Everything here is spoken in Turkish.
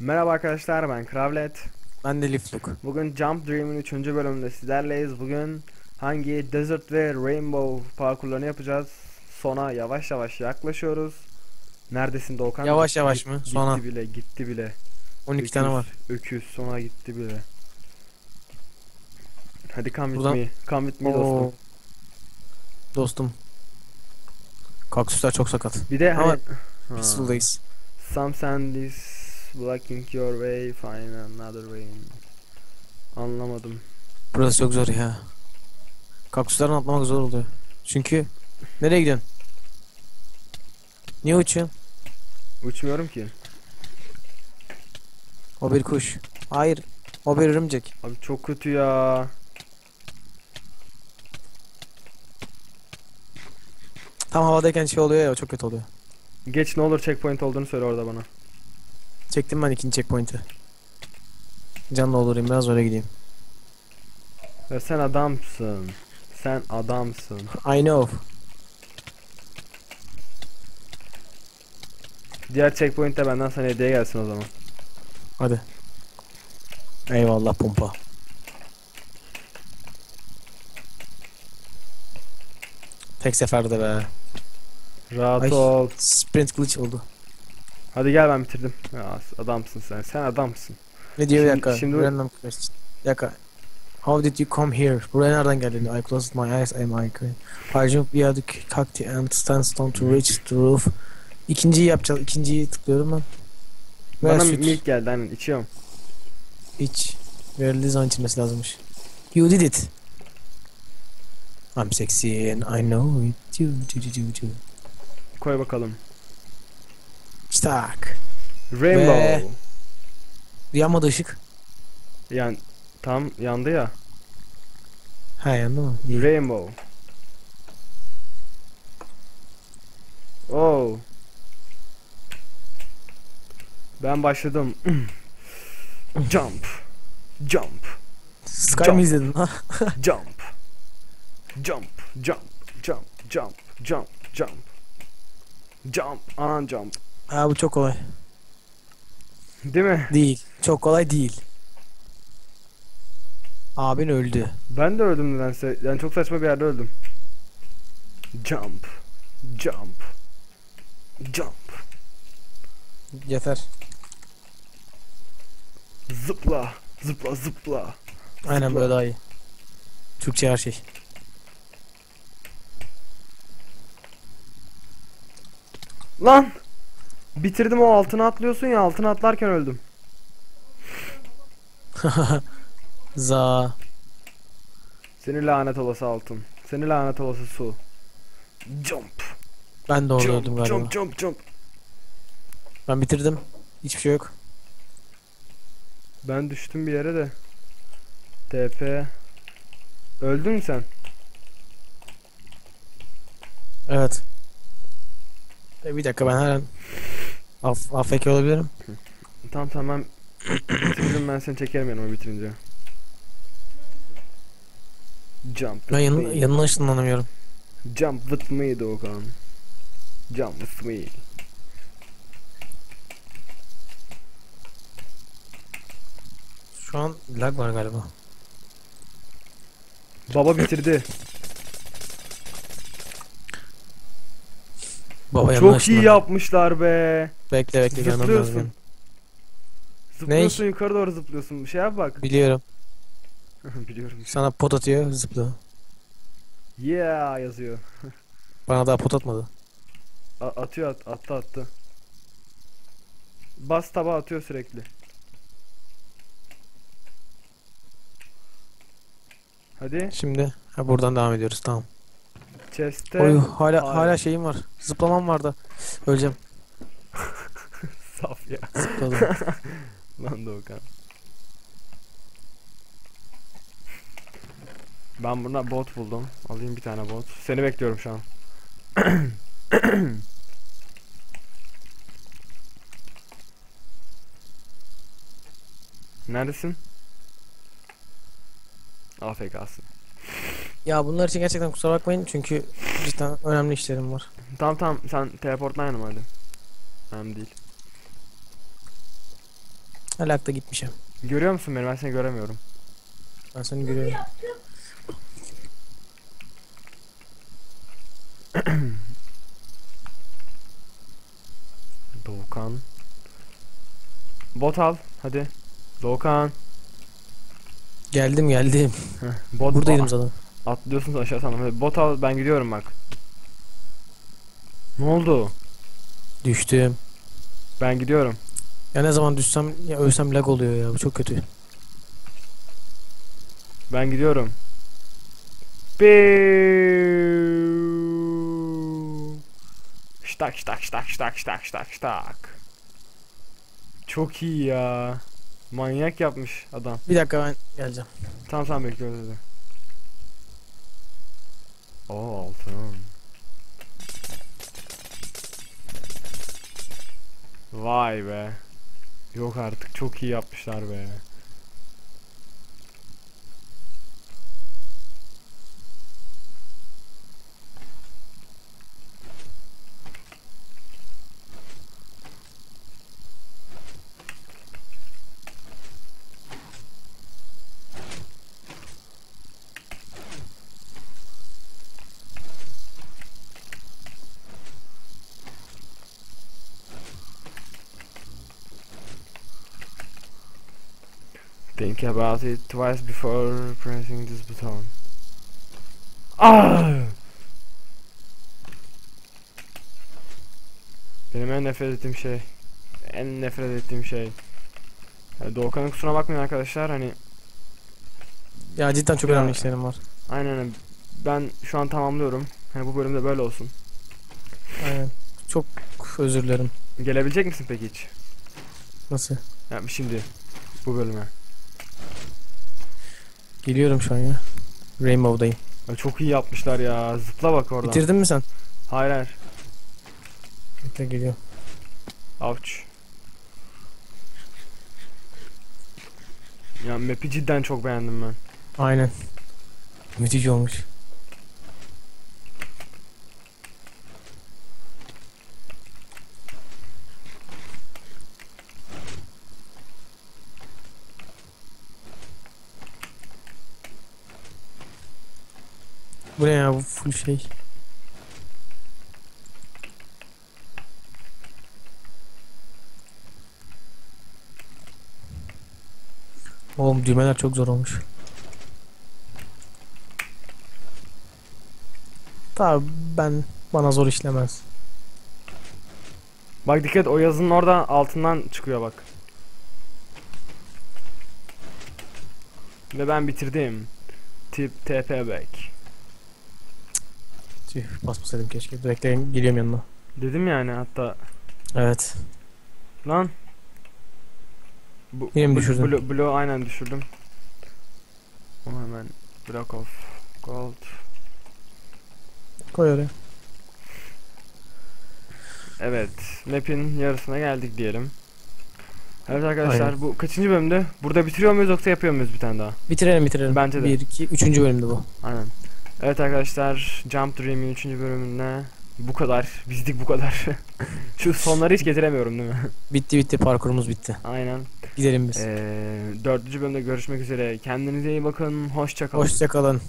Merhaba arkadaşlar ben Kravlet. Ben de Lifluk. Bugün Jump Dream'in 3. bölümünde sizlerleyiz. Bugün hangi Desert ve Rainbow parkurlarını yapacağız? Sona yavaş yavaş yaklaşıyoruz. Neredesin Doğukan? Yavaş yavaş mı? Gitti Sona. bile gitti bile. 12 tane var. Öküz sona gitti bile. Hadi come with Buradan- me. Come with me Oo. dostum. Dostum. Kaktüsler çok sakat. Bir de Ama hani... Ha. Peaceful'dayız. Some sand is blocking your way. Find another way. Anlamadım. Burası çok zor ya. Kaktüslerden atlamak zor oluyor. Çünkü nereye gidiyorsun? Niye uçuyorsun? Uçmuyorum ki. O bir kuş. Hayır. O bir örümcek. Abi çok kötü ya. Tam havadayken şey oluyor ya çok kötü oluyor. Geç ne olur checkpoint olduğunu söyle orada bana. Çektim ben ikinci checkpoint'i. Canlı olurayım biraz öyle gideyim. Ya sen adamsın. Sen adamsın. I know. Diğer checkpoint de benden sana hediye gelsin o zaman. Hadi. Eyvallah pompa. Tek seferde be. Rahat Ay. ol. Sprint glitch oldu. Hadi gel ben bitirdim. Ya, adamsın sen. Sen adamsın. Ne diyor Şimdi- dakika? şimdi- Random question. Dakika. How did you come here? Buraya nereden geldin? I closed my eyes and I. I jumped via the cacti and sandstone to reach the roof. İkinciyi yapacağız. İkinciyi tıklıyorum ben. Ve Bana süt. milk geldi aynen içiyorum. İç. Verildiği zaman içilmesi lazımmış. You did it. I'm sexy and I know it. You, you, you, you, you. Koy bakalım. Stark. Rainbow. Ve... Yanmadı ışık. Yani tam yandı ya. Ha yandı mı? İyi. Rainbow. Oh. Ben başladım. Jump. Jump. Sky jump. mı izledin ha? jump. Jump. Jump. Jump. Jump. Jump. Jump. Jump. Anan jump. Ha bu çok kolay. Değil mi? Değil. Çok kolay değil. Abin öldü. Ben de öldüm nedense. Yani çok saçma bir yerde öldüm. Jump. Jump. Jump. Yeter. Zıpla. Zıpla zıpla. Aynen Zıpla. böyle daha iyi. Türkçe her şey. Lan! Bitirdim o altına atlıyorsun ya altına atlarken öldüm. Za. Seni lanet olası altın. Seni lanet olası su. Jump. Ben de öldüm galiba. jump jump jump. Ben bitirdim. Hiçbir şey yok. Ben düştüm bir yere de. TP. Öldün mü sen? Evet. E, bir dakika ben her an Af AFK olabilirim. Tamam tamam bitirdim ben seni çekerim yanıma bitirince. Jump. Ben yan, yanına ışınlanamıyorum. Jump with me Doğukan. Jump with me. Şu an lag var galiba. Baba bitirdi. Baba Çok iyi yapmışlar be. Bekle bekle gelmem lazım. Zıplıyorsun. Zıplıyorsun yukarı doğru zıplıyorsun. Bir şey yap bak. Biliyorum. Biliyorum. Sana pot atıyor zıpla. Yeah yazıyor. Bana daha pot atmadı. A- atıyor at attı attı. Bas taba atıyor sürekli. Hadi Şimdi ha, buradan devam ediyoruz tamam. chest'te Oy hala Ay. hala şeyim var. Zıplamam var da. Öleceğim. Saf ya. Lan Doğukan. Ben buna bot buldum. Alayım bir tane bot. Seni bekliyorum şu an. Neredesin? AFK'sın. ya bunlar için gerçekten kusura bakmayın çünkü cidden önemli işlerim var. Tamam tamam sen teleportla yanıma hadi. Önemli değil. Helakta gitmişim. Görüyor musun beni? Ben seni göremiyorum. Ben seni görüyorum. Doğukan. Bot al. Hadi. Doğukan. Geldim geldim. Heh, bot Buradaydım zaten. Atlıyorsun aşağı. Hadi Bot al ben gidiyorum bak. Ne oldu? Düştüm. Ben gidiyorum. Ya ne zaman düşsem ya ölsem lag oluyor ya. Bu çok kötü. Ben gidiyorum. Ştak ştak ştak ştak ştak ştak ştak. Çok iyi ya. Manyak yapmış adam. Bir dakika ben geleceğim. Tamam tamam bekliyoruz hadi. Oo altın. Vay be. Yok artık çok iyi yapmışlar be. Think about it twice before pressing this button. Ah! Benim en nefret ettiğim şey. En nefret ettiğim şey. Yani Doğukan'ın kusuruna bakmayın arkadaşlar hani Ya cidden çok Ya. önemli işlerim var. aynen ben şu an tamamlıyorum. Hani bu bölümde böyle olsun. Aynen. Çok özür dilerim. Gelebilecek misin peki hiç? Nasıl? Yani şimdi bu bölüme. Geliyorum şu an ya. Rainbow'dayım. Ay, çok iyi yapmışlar ya. Zıpla bak oradan. Bitirdin mi sen? Hayır hayır. Bekle geliyor. Ouch. Ya map'i cidden çok beğendim ben. Aynen. Müthiş olmuş. Bu ne ya bu full şey. Oğlum düğmeler çok zor olmuş. Tabi ben bana zor işlemez. Bak dikkat o yazının orada altından çıkıyor bak. Ve ben bitirdim. Tip TP back. Tüh basmasaydım keşke. Direkt geliyorum yanına. Dedim yani hatta Evet. lan. Bu, Yine mi düşürdün? Blue, blue aynen düşürdüm. Onu hemen block of gold. Koy oraya. Evet, map'in yarısına geldik diyelim. Evet arkadaşlar Aynen. bu kaçıncı bölümde? Burada bitiriyor muyuz yoksa yapıyor muyuz bir tane daha? Bitirelim bitirelim. Bence de. 1, 2, 3. bölümde bu. Aynen. Evet arkadaşlar Jump Dream'in 3. bölümünde bu kadar. Bizlik bu kadar. Şu sonları hiç getiremiyorum değil mi? Bitti bitti parkurumuz bitti. Aynen. Gidelim biz. Ee, dördüncü bölümde görüşmek üzere. Kendinize iyi bakın. Hoşça kalın. Hoşçakalın.